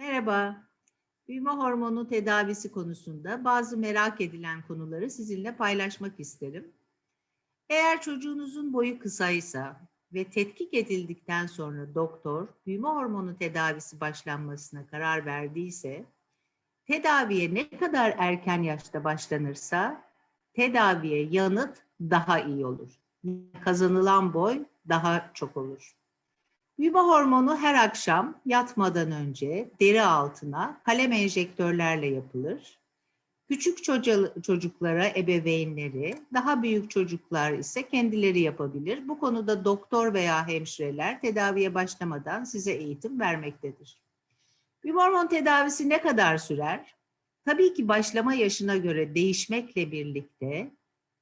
Merhaba. Büyüme hormonu tedavisi konusunda bazı merak edilen konuları sizinle paylaşmak isterim. Eğer çocuğunuzun boyu kısaysa ve tetkik edildikten sonra doktor büyüme hormonu tedavisi başlanmasına karar verdiyse, tedaviye ne kadar erken yaşta başlanırsa tedaviye yanıt daha iyi olur. Kazanılan boy daha çok olur. Büyüme hormonu her akşam yatmadan önce deri altına kalem enjektörlerle yapılır. Küçük çocuklara ebeveynleri, daha büyük çocuklar ise kendileri yapabilir. Bu konuda doktor veya hemşireler tedaviye başlamadan size eğitim vermektedir. Büyüme hormonu tedavisi ne kadar sürer? Tabii ki başlama yaşına göre değişmekle birlikte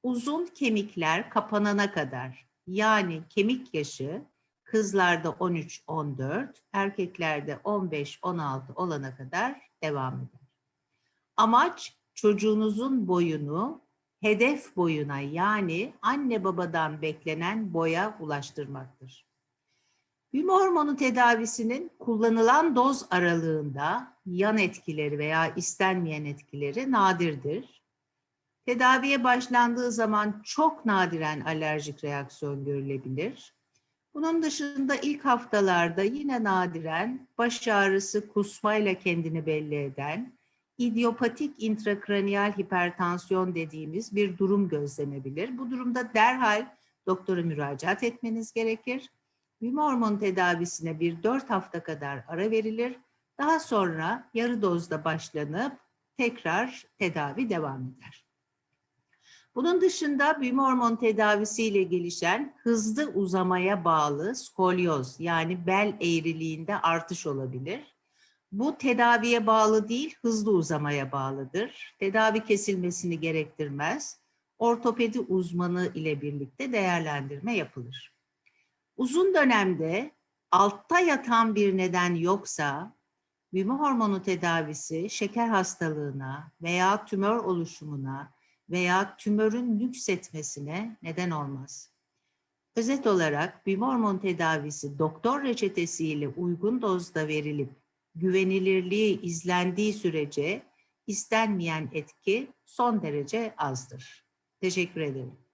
uzun kemikler kapanana kadar yani kemik yaşı kızlarda 13-14, erkeklerde 15-16 olana kadar devam eder. Amaç çocuğunuzun boyunu hedef boyuna yani anne babadan beklenen boya ulaştırmaktır. Büyüme hormonu tedavisinin kullanılan doz aralığında yan etkileri veya istenmeyen etkileri nadirdir. Tedaviye başlandığı zaman çok nadiren alerjik reaksiyon görülebilir. Bunun dışında ilk haftalarda yine nadiren baş ağrısı kusmayla kendini belli eden idiopatik intrakraniyal hipertansiyon dediğimiz bir durum gözlenebilir. Bu durumda derhal doktora müracaat etmeniz gerekir. Büyüme hormonu tedavisine bir 4 hafta kadar ara verilir. Daha sonra yarı dozda başlanıp tekrar tedavi devam eder. Bunun dışında büyüme hormon tedavisiyle gelişen hızlı uzamaya bağlı skolyoz yani bel eğriliğinde artış olabilir. Bu tedaviye bağlı değil, hızlı uzamaya bağlıdır. Tedavi kesilmesini gerektirmez. Ortopedi uzmanı ile birlikte değerlendirme yapılır. Uzun dönemde altta yatan bir neden yoksa büyüme hormonu tedavisi şeker hastalığına veya tümör oluşumuna veya tümörün nüksetmesine neden olmaz. Özet olarak büyüme hormon tedavisi doktor reçetesiyle uygun dozda verilip güvenilirliği izlendiği sürece istenmeyen etki son derece azdır. Teşekkür ederim.